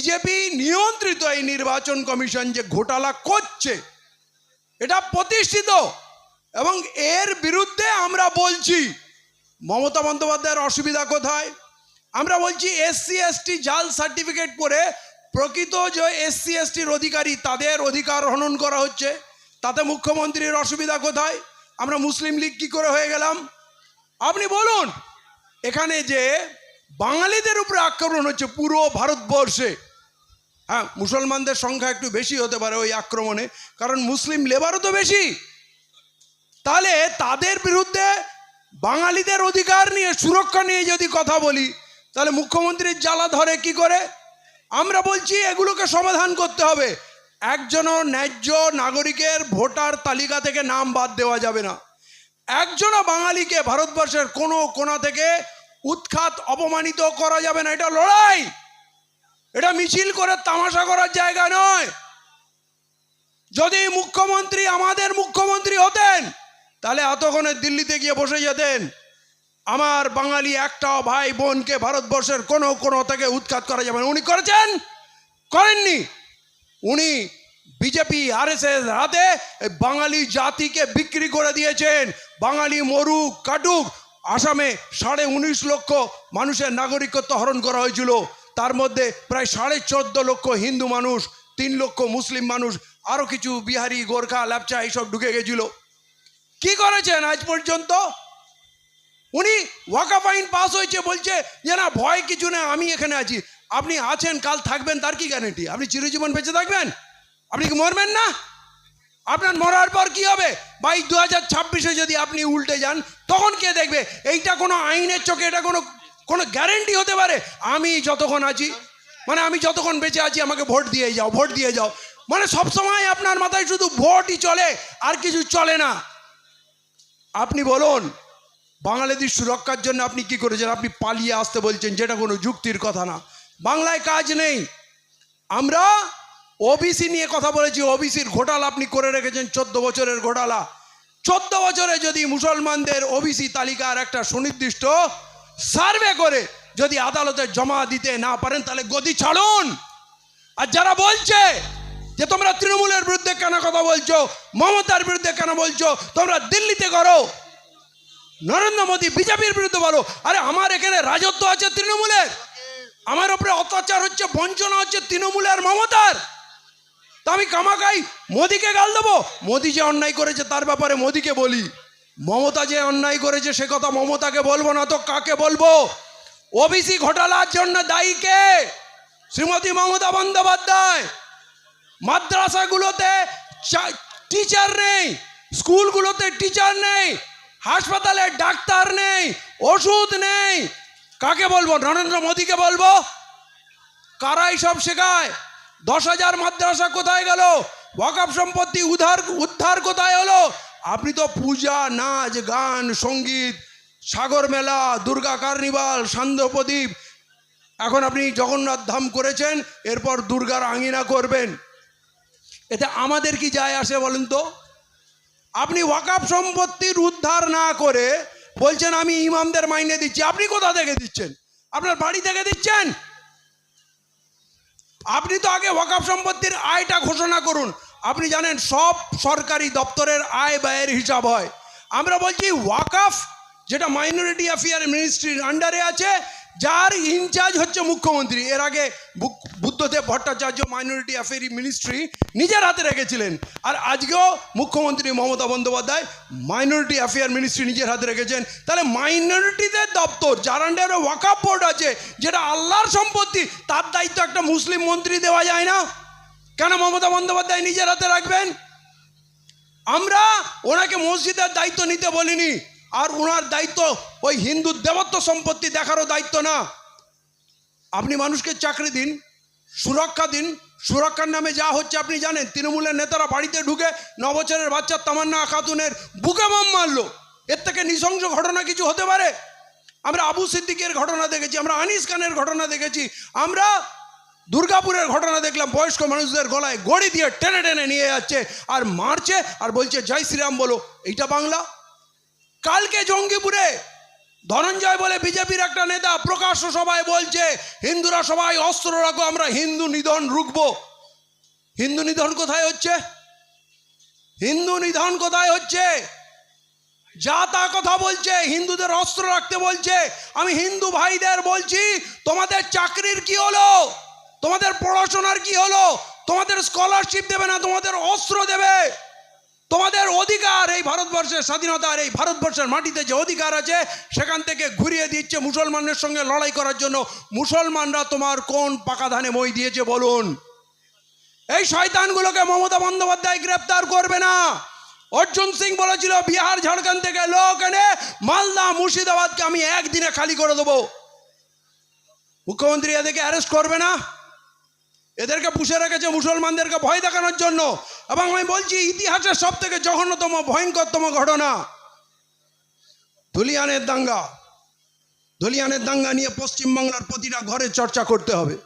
BJP নিয়ন্ত্রিত এই নির্বাচন কমিশন যে ঘোটালা করছে, এটা প্রতিষ্ঠিত এবং এর বিরুদ্ধে আমরা বলছি, মমতা বন্দ্যোপাধ্যায়ের অসুবিধা কোথায়? আমরা বলছি এসসি এসটি জাল সার্টিফিকেট করে প্রকৃত যে এসসি এসটির অধিকারী তাদের অধিকার হনন করা হচ্ছে, তাতে মুখ্যমন্ত্রীর অসুবিধা কোথায়? আমরা মুসলিম লীগ কী করে হয়ে গেলাম? আপনি বলুন, এখানে যে বাঙালিদের উপরে আক্রমণ হচ্ছে পুরো ভারতবর্ষে হ্যাঁ মুসলমানদের সংখ্যা একটু বেশি হতে পারে ওই আক্রমণে, কারণ মুসলিম লেবারও তো বেশি। তাহলে তাদের বিরুদ্ধে বাঙালিদের অধিকার নিয়ে, সুরক্ষা নিয়ে যদি কথা বলি, তাহলে মুখ্যমন্ত্রীর জ্বালা ধরে কি করে? আমরা বলছি এগুলোকে সমাধান করতে হবে। একজনও ন্যায্য নাগরিকের ভোটার তালিকা থেকে নাম বাদ দেওয়া যাবে না। একজনও বাঙালিকে ভারতবর্ষের কোনো কোনা থেকে উৎখাত, অপমানিত করা যাবে না। এটা লড়াই! এটা মিছিল করে তামাশা করার জায়গা নয়। যদি মুখ্যমন্ত্রী আমাদের মুখ্যমন্ত্রী হতেন, তাহলে এতক্ষণে দিল্লিতে গিয়ে বসে যেতেন। আমার বাঙালি একটা ভাই বোনকে ভারতবর্ষের কোনো কোনো থেকে উৎখাত করা যাবে উনি করেছেন? করেননি। উনি বিজেপি, আরএসএস হাতে বাঙালি জাতিকে বিক্রি করে দিয়েছেন। বাঙালি মরুক, কাটুক। আসামে সাড়ে উনিশ লক্ষ মানুষের নাগরিকত্ব হরণ করা হয়েছিল। তার মধ্যে প্রায় সাড়ে চোদ্দ লক্ষ হিন্দু মানুষ, তিন লক্ষ মুসলিম মানুষ আরও কিছু বিহারি, গোর্খা ল্যাপচা এইসব ঢুকে গেছিল। কি করেছেন আজ পর্যন্ত? উনি ওয়াকাফ আইন পাস হয়েছে, বলছে, যে না, ভয় কিছু না আমি এখানে আছি। আপনি আছেন, কাল থাকবেন, তার কি গ্যারেন্টি আপনি চিরজীবন বেঁচে থাকবেন? আপনি কি মরবেন না? আপনার মরার পর কি হবে? বা এই দু হাজার ছাব্বিশে যদি আপনি উল্টে যান, তখন কে দেখবে? এইটা কোনো আইনের চোখে, এটা কোনো কোনো গ্যারেন্টি হতে পারে, আমি যতক্ষণ আছি মানে আমি যতক্ষণ বেঁচে আছি, আমাকে ভোট দিয়ে যাও, ভোট দিয়ে যাও। মানে সবসময় আপনার মাথায় শুধু ভোটই চলে, আর কিছু চলে না। আপনি বলুন বাঙালিদের সুরক্ষার জন্য আপনি কি করেছেন? আপনি পালিয়ে আসতে বলছেন, যেটা কোনো যুক্তির কথা না। বাংলায় কাজ নেই। আমরা ওবিসি নিয়ে কথা বলেছি ওবিসির ঘোটালা আপনি করে রেখেছেন, চোদ্দ বছরের ঘোটালা। চোদ্দ বছরে যদি মুসলমানদের ওবিসি তালিকার একটা সুনির্দিষ্ট সার্ভে করে যদি আদালতে জমা দিতে না পারেন, তাহলে গদি ছাড়ুন। আর যারা বলছে যে তোমরা তৃণমূলের বিরুদ্ধে কেন কথা বলছো, মমতার বিরুদ্ধে কেন বলছো, তোমরা দিল্লিতে করো, নরেন্দ্র মোদী বিজেপির বিরুদ্ধে বলো, আরে আমার এখানে রাজত্ব আছে তৃণমূলের। আমার উপরে অত্যাচার হচ্ছে, বঞ্চনা হচ্ছে তৃণমূলের মমতার। তা আমি কামাকাই মোদিকে গাল দেবো। মোদি যে অন্যায় করেছে, তার ব্যাপারে মোদিকে বলি। মমতা যে অন্যায় করেছে, সে কথা মমতাকে বলব না তো কাকে বলব? ওবিসি ঘোটালার জন্য দায়ী কে? শ্রীমতী মমতা বন্দ্যোপাধ্যায়। মাদ্রাসাগুলোতে টিচার নেই, স্কুলগুলোতে টিচার নেই, হাসপাতালে ডাক্তার নেই, ওষুধ নেই। কাকে বলব? নরেন্দ্র মোদীকে বলব? কারাই সব শেখায়? দশ হাজার মাদ্রাসা কোথায় গেল? ওয়াকাপ সম্পত্তি উদ্ধার উদ্ধার কোথায় হলো? আপনি তো পূজা, নাচ, গান, সংগীত, সাগর মেলা, দুর্গা কার্নিভাল, সান্ধ্য প্রদীপ। এখন আপনি জগন্নাথ ধাম করেছেন, এরপর দুর্গার আঙিনা করবেন। এতে আমাদের কি যায় আসে বলেন তো? আপনি ওয়াকাপ সম্পত্তির উদ্ধার না করে বলছেন, আমি ইমামদের মাইনে দিচ্ছি। আপনি কোথা থেকে দিচ্ছেন? আপনার বাড়ি থেকে দিচ্ছেন? আপনি তো আগে ওয়াকাফ সম্পত্তির আয়টা ঘোষণা করুন। আপনি জানেন সব সরকারি দপ্তরের আয় ব্যয়ের হিসাব হয়। আমরা বলছি ওয়াকাফ, যেটা মাইনরিটি অ্যাফেয়ার মিনিস্ট্রির আন্ডারে আছে, যার ইনচার্জ হচ্ছে মুখ্যমন্ত্রী। এর আগে Buddhadeb Bhattacharya minority affair ministry নিজের হাতে রেখেছিলেন। আর আজকেও মুখ্যমন্ত্রী Mamata Bandyopadhyay minority affair ministry নিজের হাতে রেখেছেন। তাহলে মাইনরিটিদের দপ্তর, যার আন্ডারে ওয়াকাপ বোর্ড আছে, যেটা আল্লাহর সম্পত্তি, তার দায়িত্ব একটা মুসলিম মন্ত্রী দেওয়া যায় না। কেন মমতা বন্দ্যোপাধ্যায় নিজের হাতে রাখবেন? আমরা ওনাকে মসজিদের দায়িত্ব নিতে বলিনি, আর ওনার দায়িত্ব ওই হিন্দু দেবত্ব সম্পত্তি দেখারও দায়িত্ব না। আপনি মানুষকে চাকরি দিন, সুরক্ষা দিন, সুরক্ষার নামে যা হচ্ছে আপনি জানেন, তৃণমূলের নেতারা বাড়িতে ঢুকে ন বছরের বাচ্চা তামান্না খাতুনের বুকে বাম মারলো। এর থেকে নৃশংস ঘটনা কিছু হতে পারে? আমরা আবু সিদ্দিকের ঘটনা দেখেছি, আমরা আনিস খানের ঘটনা দেখেছি। আমরা দুর্গাপুরের ঘটনা দেখলাম, বয়স্ক মানুষদের গলায় গড়ি দিয়ে টেনে টেনে নিয়ে যাচ্ছে আর মারছে আর বলছে, জয় শ্রীরাম বলো। এইটা বাংলা? কালকে জঙ্গিপুরে ধনঞ্জয় বলে বিজেপির একটা নেতা প্রকাশ্য সভায় বলছে, হিন্দুরা সবাই অস্ত্র রাখো, আমরা হিন্দু নিধন রুখবো। হিন্দু নিধন কোথায় হচ্ছে? হিন্দু নিধন কোথায় হচ্ছে? যা তা কথা বলছে, হিন্দুদের অস্ত্র রাখতে বলছে। আমি হিন্দু ভাইদের বলছি, তোমাদের চাকরির কি হলো? তোমাদের পড়াশোনার কি হলো? তোমাদের স্কলারশিপ দেবে না, তোমাদের অস্ত্র দেবে? তোমাদের অধিকার, এই ভারতবর্ষের স্বাধীনতার, এই ভারতবর্ষের মাটিতে যে অধিকার আছে, সেখান থেকে ঘুরিয়ে দিচ্ছে মুসলমানদের সঙ্গে লড়াই করার জন্য। মুসলমানরা তোমার কোন পাকা ধানে মই দিয়েছে বলুন। এই শয়তানগুলোকে মমতা বন্দ্যোপাধ্যায় গ্রেপ্তার করবে না। অর্জুন সিং বলেছিল, বিহার, ঝাড়খণ্ড থেকে লোক এনে মালদা, মুর্শিদাবাদকে আমি একদিনে খালি করে দেবো। মুখ্যমন্ত্রী এদেরকে অ্যারেস্ট করবে না? এদেরকে পুষে রেখেছে মুসলমানদেরকে ভয় দেখানোর জন্য। এবং আমি বলছি, ইতিহাসের সব থেকে জঘন্যতম, ভয়ঙ্করতম ঘটনা, ধুলিয়ানের দাঙ্গা। ধুলিয়ানের দাঙ্গা নিয়ে পশ্চিমবাংলার প্রতিটা ঘরে চর্চা করতে হবে।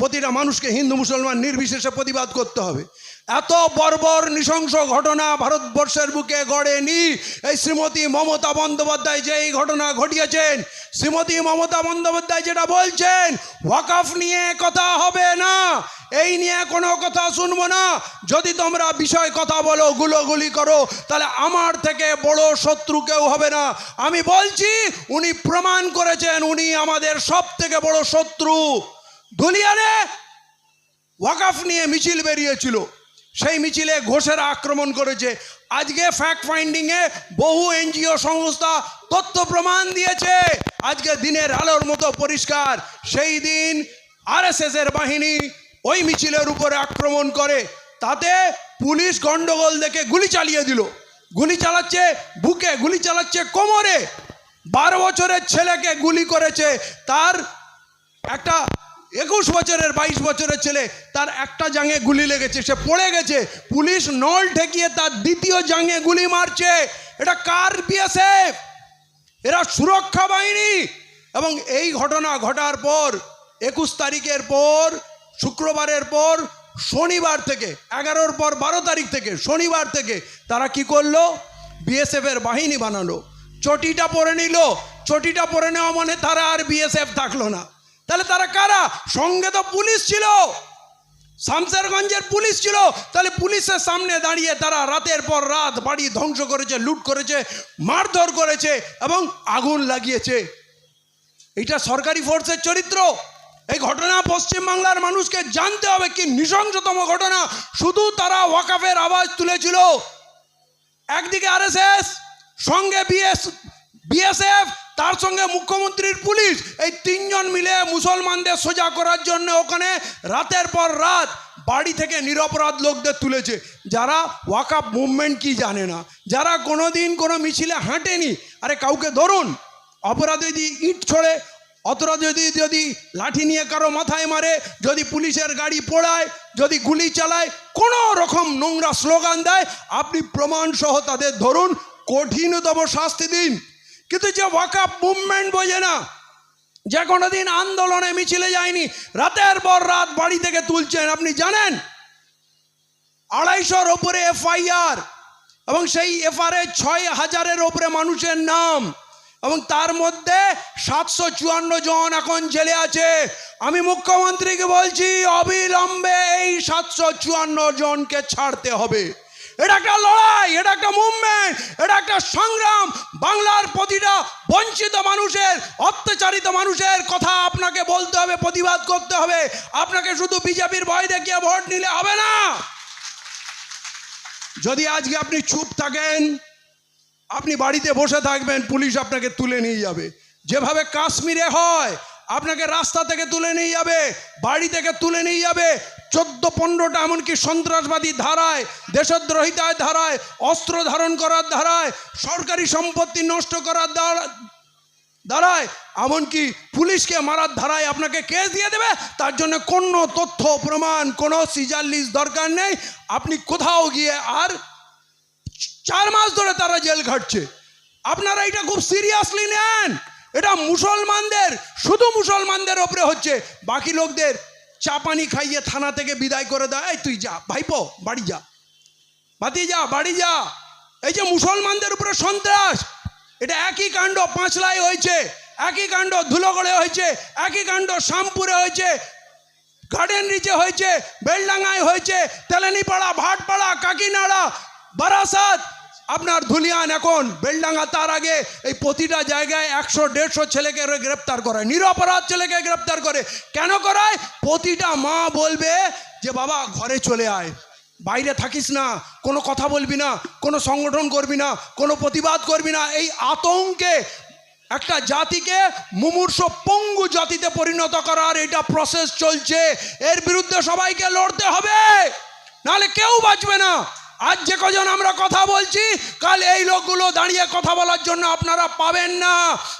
প্রতিটা মানুষকে হিন্দু মুসলমান নির্বিশেষে প্রতিবাদ করতে হবে। এত বর্বর নৃশংস ঘটনা ভারতবর্ষের বুকে গড়েনি। এই শ্রীমতী মমতা বন্দ্যোপাধ্যায় যে এই ঘটনা ঘটিয়েছেন, শ্রীমতী মমতা বন্দ্যোপাধ্যায় যেটা বলছেন, ওয়াকাফ নিয়ে কথা হবে না। এই নিয়ে কোনো কথা শুনব না। যদি তোমরা বিষয় কথা বলো, গুলোগুলি করো, তাহলে আমার থেকে বড় শত্রু কেউ হবে না। আমি বলছি, উনি প্রমাণ করেছেন, উনি আমাদের সব থেকে বড় শত্রু। ধুলিয়ানে ওয়াকাফ নিয়ে মিছিল বেরিয়েছিল। সেই মিছিলে ঘোষেরা আক্রমণ করেছে। আজকে ফ্যাক্ট ফাইন্ডিংয়ে বহু এনজিও সংস্থা তথ্য প্রমাণ দিয়েছে। আজকে দিনের আলোর মতো পরিষ্কার। সেই দিন আরএসএস এর বাহিনী ওই মিছিলের উপরে আক্রমণ করে। তাতে পুলিশ গন্ডগোল দেখে গুলি চালিয়ে দিল। গুলি চালাচ্ছে বুকে, গুলি চালাচ্ছে কোমরে। বারো বছরের ছেলেকে গুলি করেছে। তার একটা একুশ বছরের, বাইশ বছরের ছেলে, তার একটা জাঙে গুলি লেগেছে, সে পড়ে গেছে। পুলিশ নল ঠেকিয়ে তার দ্বিতীয় জাঙে গুলি মারছে। এটা কার বিএসএফ? এরা সুরক্ষা বাহিনী। এবং এই ঘটনা ঘটার পর, একুশ তারিখের পর, শুক্রবারের পর, শনিবার থেকে, এগারোর পর, বারো তারিখ থেকে, শনিবার থেকে, তারা কি করল? বিএসএফ এর বাহিনী বানালো। চটিটা পরে নিল। চটিটা পরে নেওয়া মানে তারা আর বিএসএফ থাকল না। তাহলে তারা কারা? সঙ্গে তো পুলিশ ছিল। শামসেরগঞ্জের পুলিশ ছিল। তাহলে পুলিশের সামনে দাঁড়িয়ে তারা রাতের পর রাত বাড়ি ধ্বংস করেছে, লুট করেছে, মারধর করেছে এবং আগুন লাগিয়েছে। এটা সরকারি ফোর্সের চরিত্র। এই ঘটনা পশ্চিমবাংলার মানুষকে জানতে হবে কি নৃশংসতম ঘটনা। শুধু তারা ওয়াকাফের আওয়াজ তুলেছিল। একদিকে আরএসএস, সঙ্গে বিএস, বিএসএফ তার সঙ্গে মুখ্যমন্ত্রীর পুলিশ এই তিনজন মিলে মুসলমানদের সোজা করার জন্য ওখানে রাতের পর রাত বাড়ি থেকে নিরপরাধ লোকদের তুলেছে। যারা ওয়াকাপ মুভমেন্ট কি জানে না। যারা কোনো দিন কোনো মিছিলে হাঁটেনি, আরে কাউকে ধরুন। অপরাধ যদি ইট ছড়ে অতরা যদি যদি লাঠি নিয়ে কারও মাথায় মারে, যদি পুলিশের গাড়ি পোড়ায়, যদি গুলি চালায়, কোনো রকম নোংরা স্লোগান দেয়, আপনি প্রমাণসহ তাদের ধরুন। কঠিনতম শাস্তি দিন। কিন্তু যে ওয়াকাপ মুভমেন্ট বোঝে না, যে কোনোদিন আন্দোলনে মিছিলে যায়নি, রাতের পর রাত বাড়ি থেকে তুলছেন, আপনি জানেন? আড়াইশোর ওপরে এফআইআর, এবং সেই এফআরএ ছয় হাজারের ওপরে মানুষের নাম, এবং তার মধ্যে সাতশো চুয়ান্ন জন এখন জেলে আছে। আমি মুখ্যমন্ত্রীকে বলছি, অবিলম্বে এই সাতশো চুয়ান্ন জনকে ছাড়তে হবে। এটা একটা লড়াই, এটা একটা মুভমেন্ট, এটা একটা সংগ্রাম। বাংলার প্রতিটা বঞ্চিত মানুষের, অত্যাচারিত মানুষের কথা আপনাকে বলতে হবে, প্রতিবাদ করতে হবে। আপনাকে শুধু বিজেপির ভয় দেখিয়ে ভোট নিলে হবে না। যদি আজকে আপনি চুপ থাকেন, আপনি বাড়িতে বসে থাকবেন, পুলিশ আপনাকে তুলে নিয়ে যাবে। যেভাবে কাশ্মীরে হয়, আপনাকে রাস্তা থেকে তুলে নিয়ে যাবে, বাড়ি থেকে তুলে নিয়ে যাবে চোদ্দ পনেরোটা এমনকি সন্ত্রাসবাদী ধারায়, দেশদ্রোহিতায় ধারায়, অস্ত্র ধারণ করার ধারায়, সরকারি সম্পত্তি নষ্ট করার দ্বারা- দাঁড়ায় এমনকি পুলিশকে মারার ধারায় আপনাকে কেস দিয়ে দেবে, তার জন্য কোনো তথ্য, প্রমাণ, কোনো সিজার লিস্ট দরকার নেই। আপনি কোথাও গিয়ে আর চার মাস ধরে তারা জেল খাটছে। আপনারা এটা খুব সিরিয়াসলি নেন। এটা মুসলমানদের, শুধু মুসলমানদের ওপরে হচ্ছে। বাকি লোকদের চা পানি খাইয়ে থানা থেকে বিদায় করে দেয়। "এই, তুই যা, ভাইপো, বাড়ি যা। বাতি যা, বাড়ি যা। এই যে মুসলমানদের উপরে সন্ত্রাস, এটা একই কাণ্ড পাঁচলাই হয়েছে, একই কাণ্ড ধুলোগড়ে হয়েছে, একই কাণ্ড শামপুরে হয়েছে গার্ডেন রিচে হয়েছে, বেলডাঙ্গায় হয়েছে, তেলানিপাড়া, ভাটপাড়া, কাকিনাড়া, বারাসাত আপনার ধুলিয়ান এখন, বেলডাঙ্গা তার আগে এই প্রতিটা জায়গায় একশো, দেড়শো ছেলেকে গ্রেপ্তার করে, নিরপরাধ ছেলেকে গ্রেপ্তার করে। কেন করায়? প্রতিটা মা বলবে যে, বাবা, ঘরে চলে আয়। বাইরে থাকিস না, কোনো কথা বলবি না, কোনো সংগঠন করবি না, কোনো প্রতিবাদ করবি না। এই আতঙ্কে একটা জাতিকে মুমূর্ষ পঙ্গু জাতিতে পরিণত করার এটা প্রসেস চলছে। এর বিরুদ্ধে সবাইকে লড়তে হবে। নাহলে কেউ বাঁচবে না। আজ যে কজন আমরা কথা বলছি, কাল এই লোকগুলো দাঁড়িয়ে কথা বলার জন্য আপনারা পাবেন না।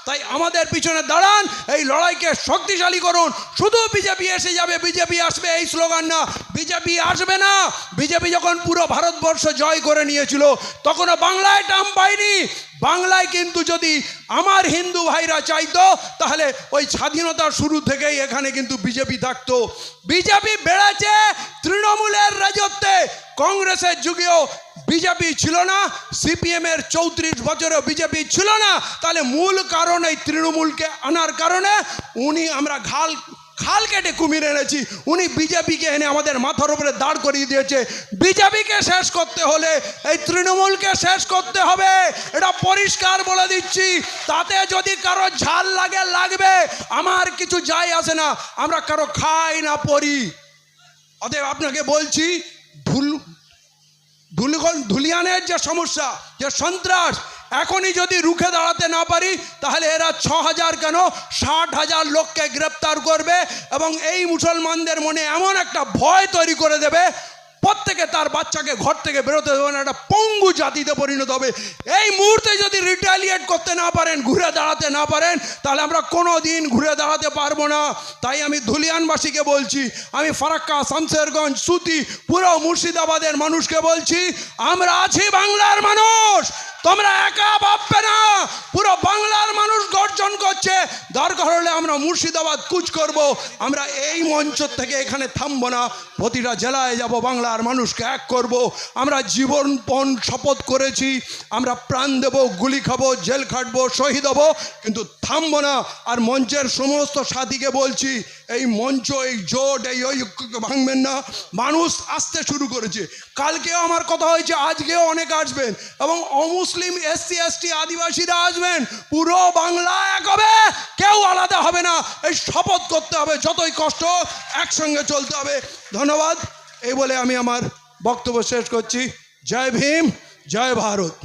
তাই আমাদের পিছনে দাঁড়ান, এই লড়াইকে শক্তিশালী করুন। শুধু বিজেপি এসে যাবে, বিজেপি আসবে, এই স্লোগান না। বিজেপি আসবে না। বিজেপি যখন পুরো ভারতবর্ষ জয় করে নিয়েছিল, তখনও বাংলায় টাম পায়নি। বাংলায় কিন্তু যদি আমার হিন্দু ভাইরা চাইতো, তাহলে ওই স্বাধীনতার শুরু থেকেই এখানে কিন্তু বিজেপি থাকতো। বিজেপি বেড়েছে তৃণমূলের রাজত্বে। কংগ্রেসের যুগেও বিজেপি ছিল না সিপিএম এর চৌত্রিশ বছরেও বিজেপি ছিল না, তাহলে মূল কারণ এই তৃণমূলকে আনার কারণে উনি আমরা ঘাল খাল কেটে কুমির এনেছি, উনি বিজেপিকে এনে আমাদের মাথার উপরে দাঁড় করিয়ে দিয়েছে। বিজেপিকে শেষ করতে হলে এই তৃণমূলকে শেষ করতে হবে, এটা পরিষ্কার বলে দিচ্ছি। তাতে যদি কারও ঝাল লাগে, লাগবে, আমার কিছু যায় আসে না, আমরা কারও খাই না পড়ি। অতএব আপনাকে বলছি ধুলিয়ানের যে সমস্যা, যে সন্ত্রাস, এখনই যদি রুখে দাঁড়াতে না পারি, তাহলে এরা ছ হাজার কেন ষাট হাজার লোককে গ্রেপ্তার করবে এবং এই মুসলমানদের মনে এমন একটা ভয় তৈরি করে দেবে প্রত্যেকে তার বাচ্চাকে ঘর থেকে বেরোতে দেবেন একটা পঙ্গু জাতিতে পরিণত হবে। এই মুহূর্তে যদি রিটালিয়েট করতে না পারেন, ঘুরে দাঁড়াতে না পারেন, তাহলে আমরা কোনো দিন ঘুরে দাঁড়াতে পারব না। তাই আমি ধুলিয়ানবাসীকে বলছি, আমি ফারাক্কা শামশেরগঞ্জ সুতি, পুরো মুর্শিদাবাদের মানুষকে বলছি, আমরা আছি বাংলার মানুষ। তোমরা একা ভাববে না। পুরো বাংলার মানুষ গর্জন করছে, দরকার হলে আমরা মুর্শিদাবাদ কুচ করব। আমরা এই মঞ্চ থেকে এখানে থামবো না। প্রতিটা জেলায় যাব, বাংলার মানুষকে এক করব। আমরা জীবনপণ শপথ করেছি। আমরা প্রাণ দেব, গুলি খাব, জেল খাটবো, শহীদ হব, কিন্তু থামবো না। আর মঞ্চের সমস্ত সাথীকে বলছি, এই মঞ্চ, এই জোট, এই ঐক্যকে ভাঙবেন না। মানুষ আসতে শুরু করেছে। কালকেও আমার কথা হয়েছে, আজকেও অনেক আসবেন। এবং অমুসলিম এসসি, এসটি আদিবাসীরা আসবেন, পুরো বাংলা এক হবে, কেউ আলাদা হবে না। এই শপথ করতে হবে, যতই কষ্ট, একসঙ্গে চলতে হবে। ধন্যবাদ। এই বলে আমি আমার বক্তব্য শেষ করছি। জয় ভীম, জয় ভারত।